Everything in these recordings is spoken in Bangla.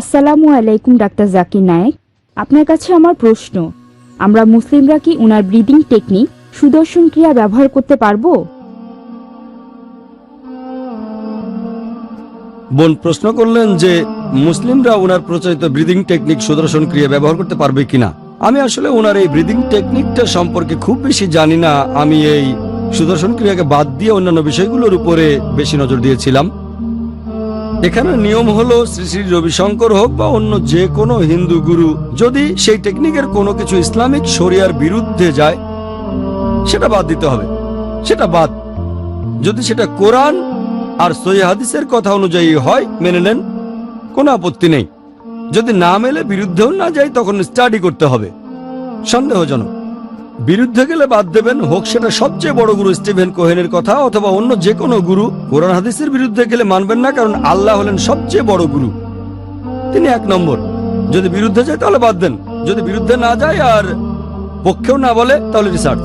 আসসালামু আলাইকুম, ডাক্তার জাকির নায়েক। আপনার কাছে আমার প্রশ্ন, আমরা মুসলিমরা কি ওনার ব্রিদিং টেকনিক সুদর্শন ক্রিয়া ব্যবহার করতে পারব? বোন, প্রশ্ন করলেন যে মুসলিমরা ওনার প্রচলিত ব্রিদিং টেকনিক সুদর্শন ক্রিয়া ব্যবহার করতে পারবে কিনা। আমি আসলে ওনার এই ব্রিদিং টেকনিকটা সম্পর্কে খুব বেশি জানি না। আমি এই সুদর্শন ক্রিয়াকে বাদ দিয়ে অন্যান্য বিষয়গুলোর উপরে বেশি নজর দিয়েছিলাম। এখানে নিয়ম হলো শ্রী শ্রী রবিশঙ্কর হোক বা অন্য যে কোনো হিন্দু গুরু, যদি সেই টেকনিকের কোনো কিছু ইসলামিক শরিয়ার বিরুদ্ধে যায়, সেটা বাদ দিতে হবে। সেটা বাদ। যদি সেটা কোরআন আর সই হাদিসের কথা অনুযায়ী হয়, মেনে নেন, কোনো আপত্তি নেই। যদি না মেলে, বিরুদ্ধেও না যায়, তখন স্টাডি করতে হবে। সন্দেহজনক। বিরুদ্ধে গেলে বাদ দেবেন, হোক সেটা সবচেয়ে বড় গুরু স্টিভেন কোহেনের কথা অথবা অন্য যে কোনো গুরু। কোরআন হাদিসের বিরুদ্ধে গেলে মানবেন না, কারণ আল্লাহ হলেন সবচেয়ে বড় গুরু। তিনি এক নম্বর। যদি বিরুদ্ধে যায় তাহলে বাদ দেন। যদি বিরুদ্ধে না যায় আর পক্ষেও না বলে, তাহলে রিসার্চ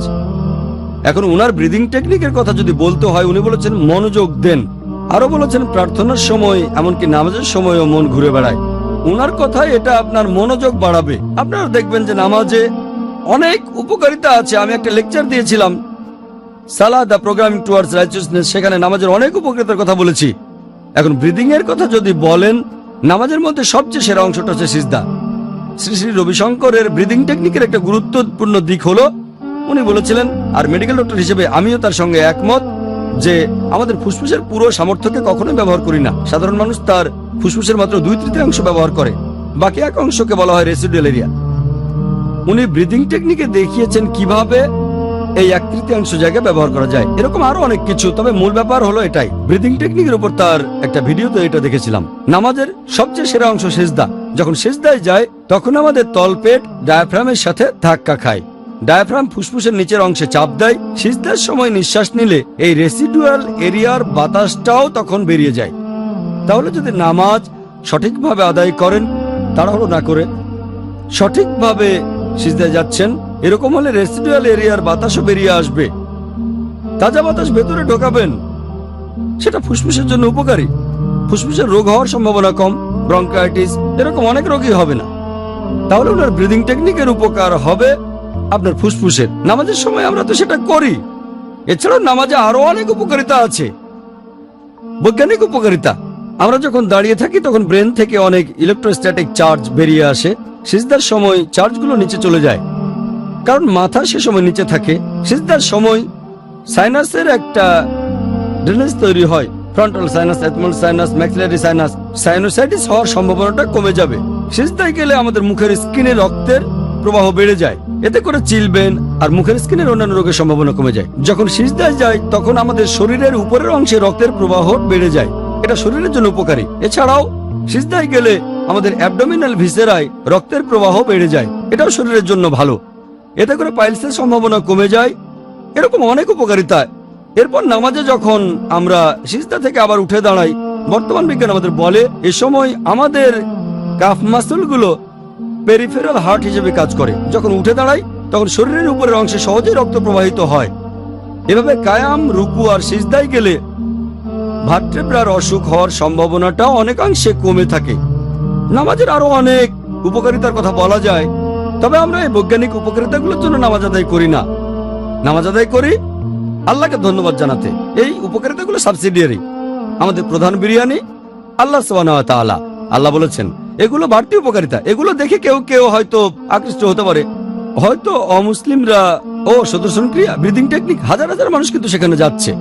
এখন উনার ব্রিদিং টেকনিকের কথা যদি বলতে হয়, উনি বলেছেন, মনোযোগ দেন। আরও বলেছেন, প্রার্থনার সময়, এমনকি নামাজের সময়ও মন ঘুরে বেড়ায়। উনার কথায় এটা আপনার মনোযোগ বাড়াবে। আপনারা দেখবেন যে নামাজে অনেক উপকারিতা আছে। আমি একটা লেকচার দিয়েছিলাম সালা দ্য প্রোগ্রামিং টুয়ার্ডস রাইচিয়াসনেস সেখানে নামাজের অনেক উপকারিতার কথা বলেছি। এখন ব্রিদিং এর কথা যদি বলেন, নামাজের মধ্যে সবচেয়ে সেরা অংশটা হচ্ছে সিজদা। শ্রী শ্রী রবিশঙ্করের ব্রিদিং টেকনিকের একটা গুরুত্বপূর্ণ দিক হলো, উনি বলেছিলেন, আর মেডিকেল ডক্টর হিসেবে আমিও তার সঙ্গে একমত, যে আমাদের ফুসফুসের পুরো সামর্থ্যকে কখনোই ব্যবহার করি না। সাধারণ মানুষ তার ফুসফুসের মাত্র দুই তৃতীয়াংশ ব্যবহার করে। বাকি এক অংশকে বলা হয় রেসিডুয়াল এরিয়া উনি ব্রিদিং টেকনিকে দেখিয়েছেন কীভাবে এই এক তৃতীয়াংশ জায়গা ব্যবহার করা যায়। এরকম আরও অনেক কিছু, তবে মূল ব্যাপার হলো এটাই। ব্রিদিং টেকনিকের উপর তার একটা ভিডিওতে এটা দেখেছিলাম। নামাজের সবচেয়ে সেরা অংশ সেজদা। যখন সেজদায় যায়, তখন আমাদের তলপেট ডায়াফ্রামের সাথে ধাক্কা খায়। ডায়াফ্রাম ফুসফুসের নিচের অংশে চাপ দেয়। সিজদার সময় নিঃশ্বাস নিলে এই রেসিডুয়াল এরিয়ার বাতাসটাও তখন বেরিয়ে যায়। তাহলে যদি নামাজ সঠিকভাবে আদায় করেন, তাড়াহুড়ো না করে, সঠিকভাবে সিজদায় যাচ্ছেন, এরকম হলে রেসিডুয়াল এরিয়ার বাতাসও বেরিয়ে আসবে। তাজা বাতাস ভেতরে ঢোকাবেন। সেটা ফুসফুসের জন্য উপকারী। ফুসফুসের রোগ হওয়ার সম্ভাবনা কম ব্রঙ্কাইটিস এরকম অনেক রোগী হবে না। তাহলে ওনার ব্রিদিং টেকনিকের উপকার হবে আপনার ফুসফুসের। নামাজের সময় আমরা তো সেটা করি। এছাড়াও নামাজে আরও অনেক উপকারিতা আছে। বৈজ্ঞানিক উপকারিতা। আমরা যখন দাঁড়িয়ে থাকি, তখন ব্রেন থেকে অনেক ইলেকট্রোস্ট্যাটিক চার্জ বেরিয়ে আসে। সিজদার সময় চার্জগুলো নিচে চলে যায়। কারণ মাথা সে সময় নিচে থাকে। সিজদার সময় সাইনাসের একটা ড্রেনেজ তৈরি হয়। Frontal sinus ethmoid sinus maxillary sinus sinusitis হওয়ার সম্ভাবনাটা কমে যাবে। সিজদায় গেলে আমাদের মুখের স্কিনে রক্তের প্রবাহ বেড়ে যায়। এতে করে চিলবেন আর মুখের স্কিনের অন্যান্য রোগের সম্ভাবনা কমে যায়। যখন সিজদায় যায় তখন আমাদের শরীরের উপরের অংশে রক্তের প্রবাহ বেড়ে যায়। এটা শরীরের জন্য উপকারী। এছাড়াও, সিজদায় গেলে আমাদের অ্যাবডোমিনাল ভিসেরায় রক্তের প্রবাহ বেড়ে যায়। এটাও শরীরের জন্য ভালো। এতে করে পাইলসের সম্ভাবনা কমে যায়। এরকম অনেক উপকারিতা। এরপর নামাজে যখন আমরা সিজদা থেকে আবার উঠে দাঁড়াই, বর্তমান বিজ্ঞান আমাদের বলে, এ সময় আমাদের কাফ মাসলগুলো পেরিফেরাল হার্ট হিসেবে কাজ করে। যখন উঠে দাঁড়াই, তখন শরীরের উপরের অংশে সহজেই রক্ত প্রবাহিত হয়। এভাবে কায়াম, রুকু আর সিজদায় গেলে ভাট্রেব্রার অসুখ হওয়ার সম্ভাবনাটা অনেকাংশে কমে থাকে। নামাজের আরও অনেক উপকারিতার কথা বলা যায়, তবে আমরা এই বৈজ্ঞানিক উপকারিতাগুলোর জন্য নামাজ আদায় করি না। নামাজ আদায় করি, আল্লাহকে ধন্যবাদ জানাতে। এই উপকারিতাগুলো সাবসিডিয়ারি আমাদের প্রধান বিরিয়ানি, আল্লাহ ওয়া আল্লাহ বলেছেন, এগুলো বাড়তি উপকারিতা। এগুলো দেখে কেউ কেউ হয়তো আকৃষ্ট হতে পারে। হয়তো অমুসলিমরা ও সদর্শন ক্রিয়া ব্রিদিং টেকনিক হাজার হাজার মানুষ কিন্তু সেখানে যাচ্ছে।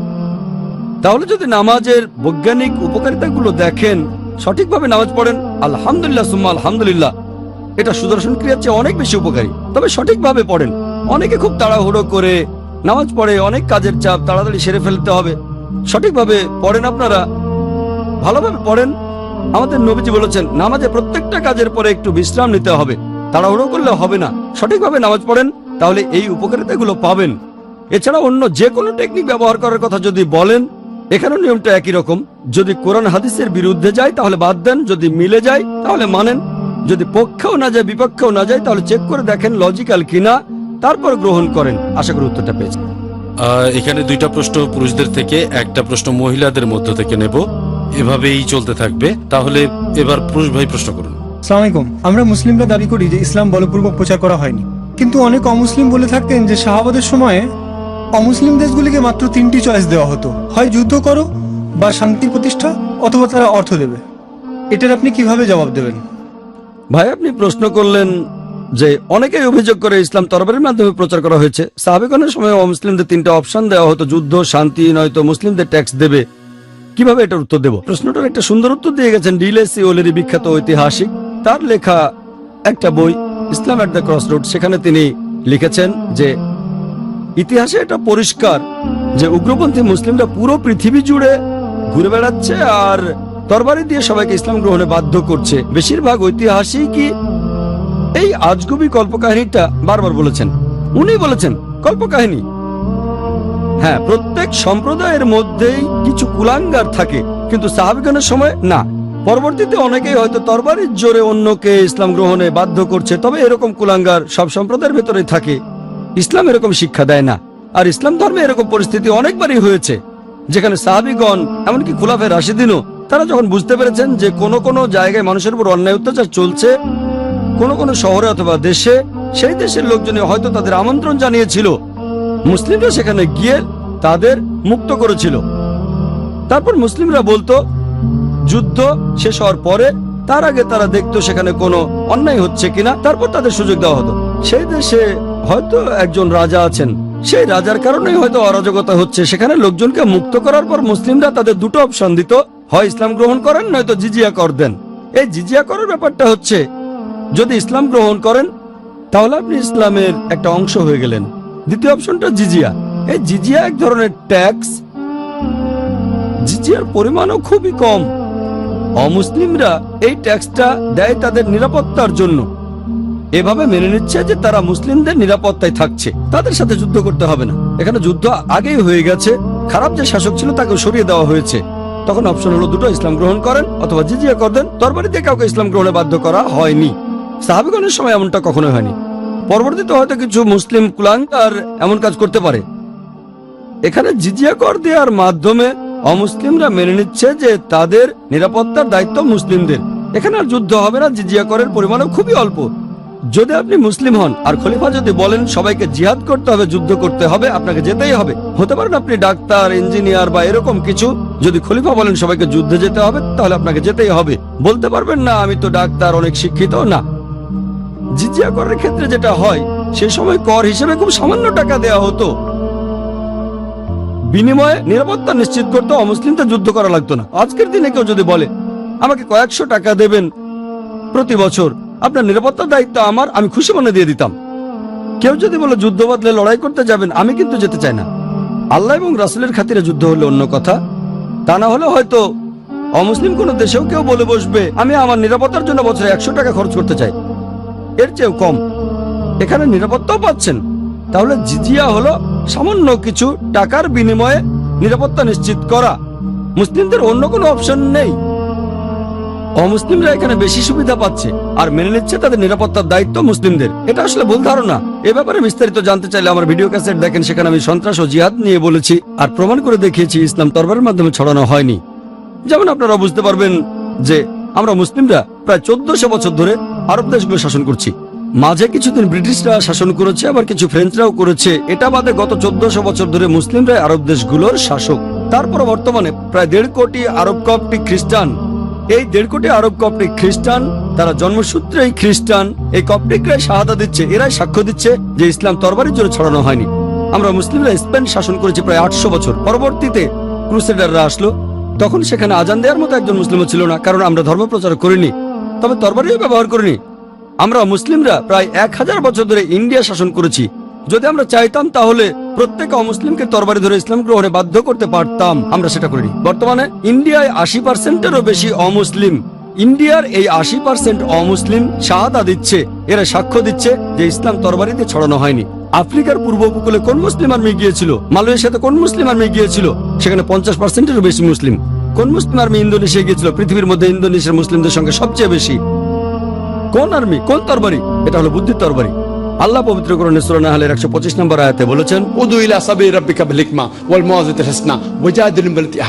তাহলে যদি নামাজের বৈজ্ঞানিক উপকারিতাগুলো দেখেন, সঠিকভাবে নামাজ পড়েন, আলহামদুলিল্লাহ, সুম্মা আলহামদুলিল্লাহ। এটা সুদর্শন ক্রিয়ার চেয়ে অনেক বেশি উপকারী। তবে সঠিকভাবে পড়েন। অনেকে খুব তাড়াহুড়ো করে নামাজ পড়ে, অনেক কাজের চাপ, তাড়াতাড়ি সেরে ফেলতে হবে। সঠিকভাবে পড়েন আপনারা। ভালোভাবে পড়েন। আমাদের নবীজি বলেছেন, নামাজে প্রত্যেকটা কাজের পরে একটু বিশ্রাম নিতে হবে। তাড়াহুড়ো করলে হবে না। সঠিকভাবে নামাজ পড়েন, তাহলে এই উপকারিতাগুলো পাবেন। এছাড়া অন্য যে কোনো টেকনিক ব্যবহার করার কথা যদি বলেন এখানেও নিয়মটা একই রকম। যদি কোরআন হাদিসের বিরুদ্ধে যায় তাহলে বাদ দেন। যদি মিলে যায় তাহলে মানেন। যদি পক্ষেও না যায় বিপক্ষেও না যায় তাহলে চেক করে দেখেন লজিক্যাল কিনা তারপর গ্রহণ করেন। আশা করি উত্তরটা পেয়েছেন। এখানে দুইটা প্রশ্ন পুরুষদের থেকে একটা প্রশ্ন মহিলাদের মধ্য থেকে নেব। এভাবেই চলতে থাকবে। তাহলে এবার পুরুষ ভাই প্রশ্ন করুন। সালাম আলাইকুম। আমরা মুসলিমরা দাবি করি যে ইসলাম বলপূর্বক প্রচার করা হয়নি। কিন্তু অনেক অমুসলিম বলে থাকতেন যে শাহাবাদের সময়ে অমুসলিম দেশগুলিকে মাত্র তিনটি চয়েস দেওয়া হতো। হয় যুদ্ধ করো বা শান্তি প্রতিষ্ঠা, অথবা তারা অর্থ দেবে। এটার আপনি কীভাবে জবাব দেবেন? ভাই, আপনি প্রশ্ন করলেন যে অনেকেই অভিযোগ করে ইসলাম তরবারির মাধ্যমে প্রচার করা হয়েছে। সাহাবিগণের সময় মুসলিমদের তিনটা অপশন দেওয়া হতো, যুদ্ধ, শান্তি, নয়তো মুসলিমদের ট্যাক্স দেবে। কীভাবে এটার উত্তর দেব? প্রশ্নটার একটা সুন্দর উত্তর দিয়ে গেছেন ডিলেসি ওলেরি বিখ্যাত ঐতিহাসিক। তার লেখা একটা বই, Islam at the cross road সেখানে তিনি লিখেছেন যে ইতিহাসে এটা পরিষ্কার যে উগ্রপন্থী মুসলিমরা পুরো পৃথিবী জুড়ে ঘুরে বেড়াচ্ছে আর তরবারি দিয়ে সবাইকে ইসলাম গ্রহণে বাধ্য করছে। বেশিরভাগ ঐতিহাসিকই এই আজগুবি কল্পকাহিনীটা বারবার বলেছেন। উনি বলেছেন, কল্পকাহিনী। হ্যাঁ প্রত্যেক সম্প্রদায়ের মধ্যেই কিছু কুলাঙ্গার থাকে, কিন্তু সাহাবিগণের সময় না। পরবর্তীতে অনেকেই হয়তো তরবারির জোরে অন্যকে ইসলাম গ্রহণে বাধ্য করছে, তবে এরকম কুলাঙ্গার সব সম্প্রদায়ের ভেতরে থাকে। ইসলাম এরকম শিক্ষা দেয় না। আর ইসলাম ধর্মে এরকম পরিস্থিতি অনেকবারই হয়েছে, যেখানে সাহাবিগণ, এমনকি খুলাফের রাশিদিনও, তারা যখন বুঝতে পেরেছেন যে কোন কোন জায়গায় মানুষের উপর অন্যায় অত্যাচার চলছে, কোন কোন শহরে অথবা দেশে, সেই দেশের লোকজনে হয়তো তাদের আমন্ত্রণ জানিয়েছিল। মুসলিমরা সেখানে গিয়ে তাদের মুক্ত করেছিল। তারপর মুসলিমরা বলতো, যুদ্ধ শেষ হওয়ার পরে তার আগে তারা দেখতো সেখানে কোনো অন্যায় হচ্ছে কিনা, তারপর তাদের সুযোগ দেওয়া হতো। সেই দেশে হয়তো একজন রাজা আছেন। সেই রাজার কারণেই হয়তো অরাজকতা হচ্ছে। সেখানে লোকজনকে মুক্ত করার পর মুসলিমরা তাদের দুটো অপশন দিত। হয় ইসলাম গ্রহণ করেন, নয়তো জিজিয়া কর দেন। এই জিজিয়া করার ব্যাপারটা হচ্ছে, যদি ইসলাম গ্রহণ করেন, তাহলে আপনি ইসলামের একটা অংশ হয়ে গেলেন। দ্বিতীয় অপশনটা জিজিয়া। এই জিজিয়া এক ধরনের ট্যাক্স। জিজিয়ার পরিমাণও খুবই কম। অমুসলিমরা এই ট্যাক্সটা দেয় তাদের নিরাপত্তার জন্য। এভাবে মেনে নিচ্ছে যে তারা মুসলিমদের নিরাপত্তায় থাকছে। তাদের সাথে যুদ্ধ করতে হবে না। এখানে যুদ্ধ আগেই হয়ে গেছে। খারাপ যে শাসক ছিল তাকে সরিয়ে দেওয়া হয়েছে। তখন অপশন হলো দুটো, ইসলাম গ্রহণ করেন অথবা জিজিয়া কর দেন। দিয়ে কাউকে ইসলাম গ্রহণে বাধ্য করা হয়নি। সাহাবিগণের সময় এমনটা কখনোই হয়নি। পরবর্তীতে হয়তো কিছু মুসলিম কুলাঙ্গার এমন কাজ করতে পারে। এখানে জিজিয়া কর দেওয়ার মাধ্যমে অমুসলিমরা মেনে নিচ্ছে যে তাদের নিরাপত্তার দায়িত্ব মুসলিমদের। এখানে আর যুদ্ধ হবে না। জিজিয়া করের পরিমাণও খুবই অল্প। যদি আপনি মুসলিম হন আর খলিফা যদি বলেন সবাইকে জিহাদ করতে হবে, যুদ্ধ করতে হবে, আপনাকে যেতেই হবে। হতে পারেন আপনি ডাক্তার, ইঞ্জিনিয়ার বা এরকম কিছু। যদি খলিফা বলেন সবাইকে যুদ্ধে যেতে হবে, তাহলে আপনাকে যেতেই হবে। বলতে পারবেন, না, আমি তো ডাক্তার, অনেক শিক্ষিত। না। জিজিয়া করের ক্ষেত্রে যেটা হয়, সে সময় কর হিসেবে খুব সামান্য টাকা দেওয়া হতো। বিনিময়ে নিরাপত্তা নিশ্চিত করতে অমুসলিমদের যুদ্ধ করা লাগতো না। আজকের দিনে কেউ যদি বলে, আমাকে কয়েকশো টাকা দেবেন প্রতি বছর। আপনার নিরাপত্তার দায়িত্ব আমার, আমি খুশি মনে দিয়ে দিতাম। কেউ যদি বলে যুদ্ধ বদলে লড়াই করতে যাবেন, আমি কিন্তু যেতে চাই না। আল্লাহ এবং রাসুলের খাতিরে যুদ্ধ হলে অন্য কথা। তা না হলে হয়তো অমুসলিম কোনো দেশেও কেউ বলে বসবে, আমি আমার নিরাপত্তার জন্য বছরে একশো টাকা খরচ করতে চাই। এর চেয়েও কম। এখানে নিরাপত্তাও পাচ্ছেন। তাহলে জিজিয়া হলো সামান্য কিছু টাকার বিনিময়ে নিরাপত্তা নিশ্চিত করা। মুসলিমদের অন্য কোনো অপশন নেই। অমুসলিমরা এখানে বেশি সুবিধা পাচ্ছে আর মেনে নিচ্ছে তাদের নিরাপত্তার দায়িত্ব মুসলিমদের। এটা আসলে ভুল ধারণা। এ ব্যাপারে বিস্তারিত জানতে চাইলে আমার ভিডিও ক্যাসেট দেখেন, সেখানে আমি সন্ত্রাস ও জিহাদ নিয়ে বলেছি আর প্রমাণ করে দেখিয়েছি ইসলাম তরবারের মাধ্যমে ছড়ানো হয়নি। যেমন আপনারা বুঝতে পারবেন যে আমরা মুসলিমরা প্রায় চোদ্দশো বছর ধরে আরব দেশগুলো শাসন করছি। মাঝে কিছুদিন ব্রিটিশরা শাসন করেছে, আবার কিছু ফ্রেঞ্চরাও করেছে। এটা বাদে গত চোদ্দশো বছর ধরে মুসলিমরা আরব দেশগুলোর শাসক। তারপর বর্তমানে প্রায় দেড় কোটি আরব কপটি খ্রিস্টান এই দেড় কোটি আরব কপটিক খ্রিস্টান, তারা জন্মসূত্রেই খ্রিস্টান। এই কপটিকরাই শাহাদা দিচ্ছে, এরাই সাক্ষ্য দিচ্ছে যে ইসলাম তরবারির জন্য ছড়ানো হয়নি। আমরা মুসলিমরা স্পেন শাসন করেছি প্রায় আটশো বছর। পরবর্তীতে ক্রুসেডাররা আসলো। তখন সেখানে আজান দেওয়ার মতো একজন মুসলিমও ছিল না, কারণ আমরা ধর্ম প্রচার করিনি, তবে তরবারিও ব্যবহার করিনি। আমরা মুসলিমরা প্রায় এক হাজার বছর ধরে ইন্ডিয়া শাসন করেছি। যদি আমরা চাইতাম তাহলে প্রত্যেক অমুসলিমকে তরবারি ধরে ইসলাম গ্রহণে বাধ্য করতে পারতাম। আমরা সেটা করিনি। বর্তমানে ইন্ডিয়ায় আশি পার্সেন্টেরও বেশি অমুসলিম। ইন্ডিয়ার এই আশি পার্সেন্ট অমুসলিম শাহাদা দিচ্ছে, এরা সাক্ষ্য দিচ্ছে যে ইসলাম তরবারিতে ছড়ানো হয়নি। আফ্রিকার পূর্ব উপকূলে কোন মুসলিম আর্মি গিয়েছিল? মালয়েশিয়াতে কোন মুসলিম আর্মি গিয়েছিল? সেখানে পঞ্চাশ পার্সেন্টেরও বেশি মুসলিম। কোন মুসলিম আর্মি ইন্দোনেশিয়া গিয়েছিল? পৃথিবীর মধ্যে ইন্দোনেশিয়ার মুসলিমদের সঙ্গে সবচেয়ে বেশি। কোন আর্মি? কোন তরবারি? এটা হলো বুদ্ধির তরবারি। আল্লাহ পবিত্র করণে সুরানা হালের একশো পঁচিশ নম্বর আয়তে বলেছেন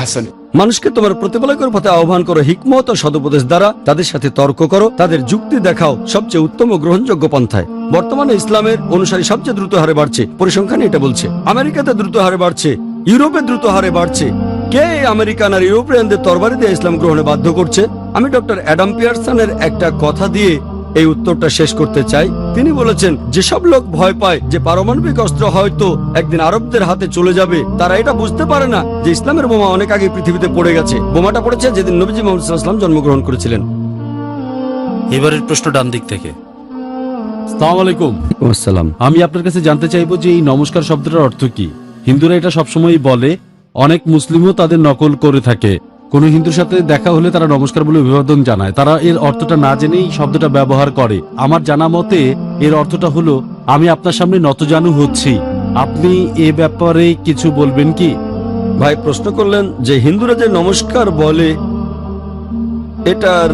হাসান মানুষকে তোমার প্রতিপালকের পথে আহ্বান করো হিকমত ও সদুপদেশ দ্বারা, তাদের সাথে তর্ক করো, তাদের যুক্তি দেখাও সবচেয়ে উত্তম ও গ্রহণযোগ্য পন্থায়। বর্তমানে ইসলামের অনুসারী সবচেয়ে দ্রুত হারে বাড়ছে, পরিসংখ্যান এটা বলছে। আমেরিকাতে দ্রুত হারে বাড়ছে, ইউরোপে দ্রুত হারে বাড়ছে। কে আমেরিকান আর ইউরোপিয়ানদের তরবারি দিয়ে ইসলাম গ্রহণে বাধ্য করছে? আমি ডক্টর অ্যাডাম পিয়ারসনের একটা কথা দিয়ে এই উত্তরটা শেষ করতে চাই। তিনি বলেছেন যেসব লোক ভয় পায় যে পারমাণবিক অস্ত্র হয়তো একদিন আরবদের হাতে চলে যাবে তারা এটা বুঝতে পারে না যে ইসলামের বোমা অনেক আগে পৃথিবীতে পড়ে গেছে। বোমাটা পড়েছে যেদিন নবীজি মোহাম্মদ সাল্লাল্লাহু জন্মগ্রহণ করেছিলেন। এবারের প্রশ্ন ডান দিক থেকে। আলাইকুম। আসসালাম। আমি আপনার কাছে জানতে চাইব যে এই নমস্কার শব্দটার অর্থ কি? হিন্দুরা এটা সবসময় বলে অনেক মুসলিমও তাদের নকল করে থাকে। কোন হিন্দুর সাথে দেখা হলে তারা নমস্কার বলে অভিবাদন জানায়। তারা এর অর্থটা না জেনেই শব্দটা ব্যবহার করে। আমার জানা মতে, এর অর্থটা হলো, আমি আপনার সামনে নতজানু হচ্ছি। আপনি এ ব্যাপারে কিছু বলবেন কি? ভাই, প্রশ্ন করলেন যে হিন্দুরা যে নমস্কার বলে, এটার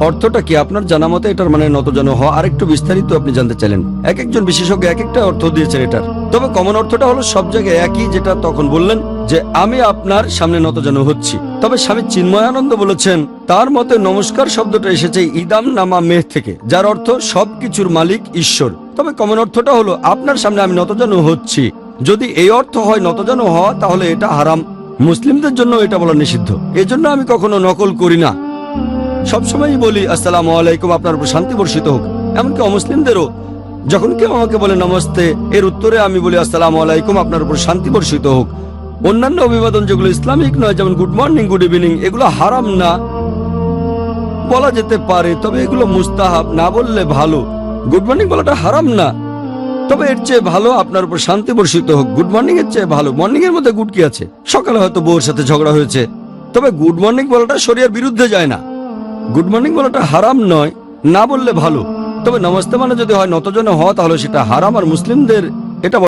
অর্থটা কি আপনার জানা মতে এটার মানে নতজন হওয়া আরেকটু বিস্তারিত আপনি জানতে চাইলেন। এক একজন বিশেষজ্ঞ এক একটা অর্থ দিয়েছেন এটার। তবে কমন অর্থটা হলো সব জায়গায় একই যেটা তখন বললেন, যে আমি আপনার সামনে নতজন হচ্ছি। তবে স্বামী চিন্ময়ানন্দ বলেছেন, তার মতে নমস্কার শব্দটা এসেছে ইদাম নামা মেহ থেকে, যার অর্থ সবকিছুর মালিক ঈশ্বর। তবে কমন অর্থটা হলো আপনার সামনে আমি নতজন হচ্ছি। যদি এই অর্থ হয় নতজন হওয়া, তাহলে এটা হারাম। মুসলিমদের জন্য এটা বলা নিষিদ্ধ। এজন্য আমি কখনো নকল করি না। সবসময়ই বলি, আসসালামু আলাইকুম, আপনার উপর শান্তি বর্ষিত হোক। এমনকি অমুসলিমদেরও, যখন কেউ আমাকে বলে, নমস্তে, এর উত্তরে আমি বলি, আসসালামু আলাইকুম, আপনার উপর শান্তি বর্ষিত হোক। অন্যান্য অভিবাদন যেগুলো ইসলামিক নয়, যেমন গুড মর্নিং, গুড ইভিনিং, এগুলো হারাম না। বলা যেতে পারে, তবে এগুলো মুস্তাহাব, না বললে ভালো। গুড মর্নিং বলাটা হারাম না। তবে এর চেয়ে ভালো, আপনার উপর শান্তি বর্ষিত হোক। গুড মর্নিং এর চেয়ে ভালো, মর্নিং এর মধ্যে গুড কি আছে? সকালে হয়তো বউর সাথে ঝগড়া হয়েছে। তবে গুড মর্নিং বলাটা শরীরের বিরুদ্ধে যায় না। গুড মর্নিং বলাটা হারাম নয়, না বললে ভালো। তবে নমস্তে মানে যদি হয় নতজনে হওয়া, তাহলে সেটা হারাম। আর মুসলিমদের এটা